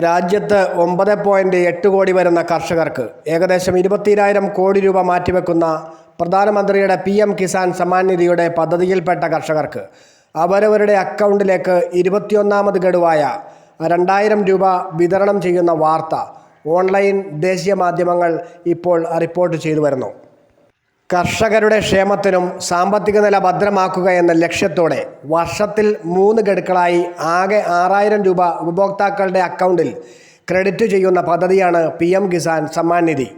രാജ്യത്ത് ഒമ്പത് പോയിന്റ് എട്ട് കോടി വരുന്ന കർഷകർക്ക് ഏകദേശം ഇരുപത്തിരായിരം കോടി രൂപ മാറ്റിവെക്കുന്ന പ്രധാനമന്ത്രിയുടെ പി എം കിസാൻ സമ്മാൻ നിധിയുടെ പദ്ധതിയിൽപ്പെട്ട കർഷകർക്ക് അവരവരുടെ അക്കൗണ്ടിലേക്ക് ഇരുപത്തിയൊന്നാമത് ഗഡുവായ രണ്ടായിരം രൂപ വിതരണം ചെയ്യുന്ന വാർത്ത ഓൺലൈൻ ദേശീയ മാധ്യമങ്ങൾ ഇപ്പോൾ റിപ്പോർട്ട് ചെയ്തു വരുന്നു. കർഷകരുടെ ക്ഷേമത്തിനും സാമ്പത്തിക നില ഭദ്രമാക്കുക എന്ന ലക്ഷ്യത്തോടെ വർഷത്തിൽ മൂന്ന് ഗഡുക്കളായി ആകെ ആറായിരം രൂപ ഉപഭോക്താക്കളുടെ അക്കൗണ്ടിൽ ക്രെഡിറ്റ് ചെയ്യുന്ന പദ്ധതിയാണ് പി എം കിസാൻ സമ്മാൻ നിധി.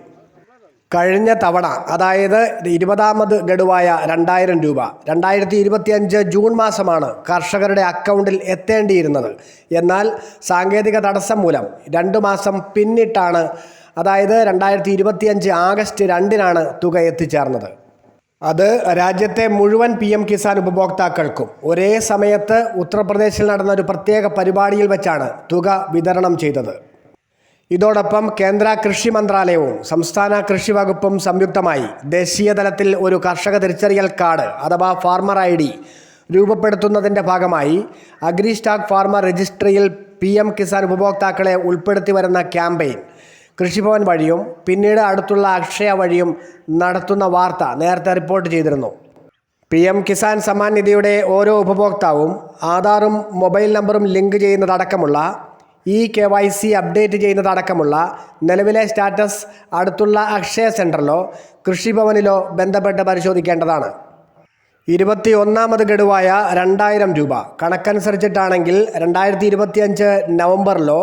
കഴിഞ്ഞ തവണ അതായത് ഇരുപതാമത് ഗഡുവായ രണ്ടായിരം രൂപ രണ്ടായിരത്തി ഇരുപത്തിയഞ്ച് ജൂൺ മാസമാണ് കർഷകരുടെ അക്കൗണ്ടിൽ എത്തേണ്ടിയിരുന്നത്. എന്നാൽ സാങ്കേതിക തടസ്സം മൂലം രണ്ട് മാസം പിന്നിട്ടാണ് അതായത് രണ്ടായിരത്തി ഇരുപത്തിയഞ്ച് ആഗസ്റ്റ് രണ്ടിനാണ് തുക എത്തിച്ചേർന്നത്. അത് രാജ്യത്തെ മുഴുവൻ പി എം കിസാൻ ഉപഭോക്താക്കൾക്കും ഒരേ സമയത്ത് ഉത്തർപ്രദേശിൽ നടന്ന ഒരു പ്രത്യേക പരിപാടിയിൽ വെച്ചാണ് തുക വിതരണം ചെയ്തത്. ഇതോടൊപ്പം കേന്ദ്ര കൃഷി മന്ത്രാലയവും സംസ്ഥാന കൃഷി വകുപ്പും സംയുക്തമായി ദേശീയ തലത്തിൽ ഒരു കർഷക തിരിച്ചറിയൽ കാർഡ് അഥവാ ഫാർമർ ഐ ഡി രൂപപ്പെടുത്തുന്നതിന്റെ ഭാഗമായി അഗ്രി സ്റ്റാക്ക് ഫാർമർ രജിസ്ട്രിയിൽ പി എം കിസാൻ ഉപഭോക്താക്കളെ ഉൾപ്പെടുത്തി വരുന്ന ക്യാമ്പയിൻ കൃഷിഭവൻ വഴിയും പിന്നീട് അടുത്തുള്ള അക്ഷയ വഴിയും നടത്തുന്ന വാർത്ത നേരത്തെ റിപ്പോർട്ട് ചെയ്തിരുന്നു. പി എം കിസാൻ സമ്മാൻ നിധിയുടെ ഓരോ ഉപഭോക്താവും ആധാറും മൊബൈൽ നമ്പറും link ചെയ്യുന്നതടക്കമുള്ള E K Y C update ചെയ്യുന്നതടക്കമുള്ള നിലവിലെ സ്റ്റാറ്റസ് അടുത്തുള്ള അക്ഷയ സെന്ററിലോ കൃഷിഭവനിലോ ബന്ധപ്പെട്ട് പരിശോധിക്കേണ്ടതാണ്. ഇരുപത്തി ഒന്നാമത് ഗഡുവായ രണ്ടായിരം രൂപ. കണക്കനുസരിച്ചിട്ടാണെങ്കിൽ രണ്ടായിരത്തി ഇരുപത്തിയഞ്ച് നവംബറിലോ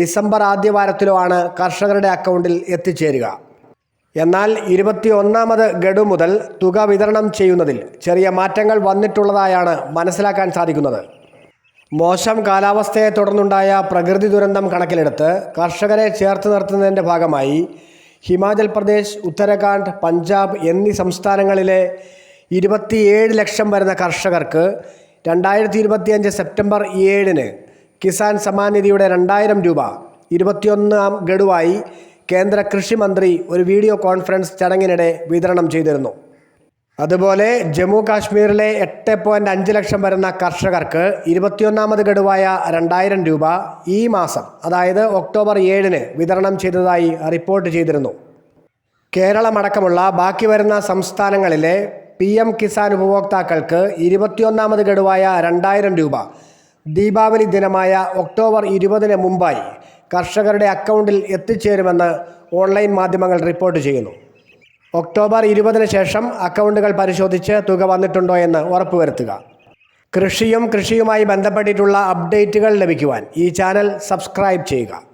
ഡിസംബർ ആദ്യ വാരത്തിലോ ആണ് കർഷകരുടെ അക്കൗണ്ടിൽ എത്തിച്ചേരുക. എന്നാൽ ഇരുപത്തി ഒന്നാമത് ഗഡു മുതൽ തുക വിതരണം ചെയ്യുന്നതിൽ ചെറിയ മാറ്റങ്ങൾ വന്നിട്ടുള്ളതായാണ് മനസ്സിലാക്കാൻ സാധിക്കുന്നത്. മോശം കാലാവസ്ഥയെ തുടർന്നുണ്ടായ പ്രകൃതി ദുരന്തം കണക്കിലെടുത്ത് കർഷകരെ ചേർത്ത് നിർത്തുന്നതിന്റെ ഭാഗമായി ഹിമാചൽ പ്രദേശ് ഉത്തരാഖണ്ഡ് പഞ്ചാബ് എന്നീ സംസ്ഥാനങ്ങളിലെ ഇരുപത്തിയേഴ് ലക്ഷം വരുന്ന കർഷകർക്ക് രണ്ടായിരത്തി ഇരുപത്തിയഞ്ച് സെപ്റ്റംബർ ഏഴിന് കിസാൻ സമ്മാൻ നിധിയുടെ രണ്ടായിരം രൂപ ഇരുപത്തിയൊന്നാം ഗഡുവായി കേന്ദ്ര കൃഷി മന്ത്രി ഒരു വീഡിയോ കോൺഫറൻസ് ചടങ്ങിനിടെ വിതരണം ചെയ്തിരുന്നു. അതുപോലെ ജമ്മു കാശ്മീരിലെ എട്ട് പോയിന്റ് അഞ്ച് ലക്ഷം വരുന്ന കർഷകർക്ക് ഇരുപത്തിയൊന്നാമത് ഗഡുവായ രണ്ടായിരം രൂപ ഈ മാസം അതായത് ഒക്ടോബർ ഏഴിന് വിതരണം ചെയ്തതായി റിപ്പോർട്ട് ചെയ്തിരുന്നു. കേരളമടക്കമുള്ള ബാക്കി വരുന്ന സംസ്ഥാനങ്ങളിലെ പി എം കിസാൻ ഉപഭോക്താക്കൾക്ക് ഇരുപത്തിയൊന്നാമത് ഗഡുവായ രണ്ടായിരം രൂപ. ദീപാവലി ദിനമായ ഒക്ടോബർ ഇരുപതിന് മുമ്പായി കർഷകരുടെ അക്കൗണ്ടിൽ എത്തിച്ചേരുമെന്ന് ഓൺലൈൻ മാധ്യമങ്ങൾ റിപ്പോർട്ട് ചെയ്യുന്നു. ഒക്ടോബർ ഇരുപതിന് ശേഷം അക്കൗണ്ടുകൾ പരിശോധിച്ച് തുക വന്നിട്ടുണ്ടോ എന്ന് ഉറപ്പുവരുത്തുക. കൃഷിയും കൃഷിയുമായി ബന്ധപ്പെട്ടിട്ടുള്ള അപ്ഡേറ്റുകൾ ലഭിക്കുവാൻ ഈ ചാനൽ സബ്സ്ക്രൈബ് ചെയ്യുക.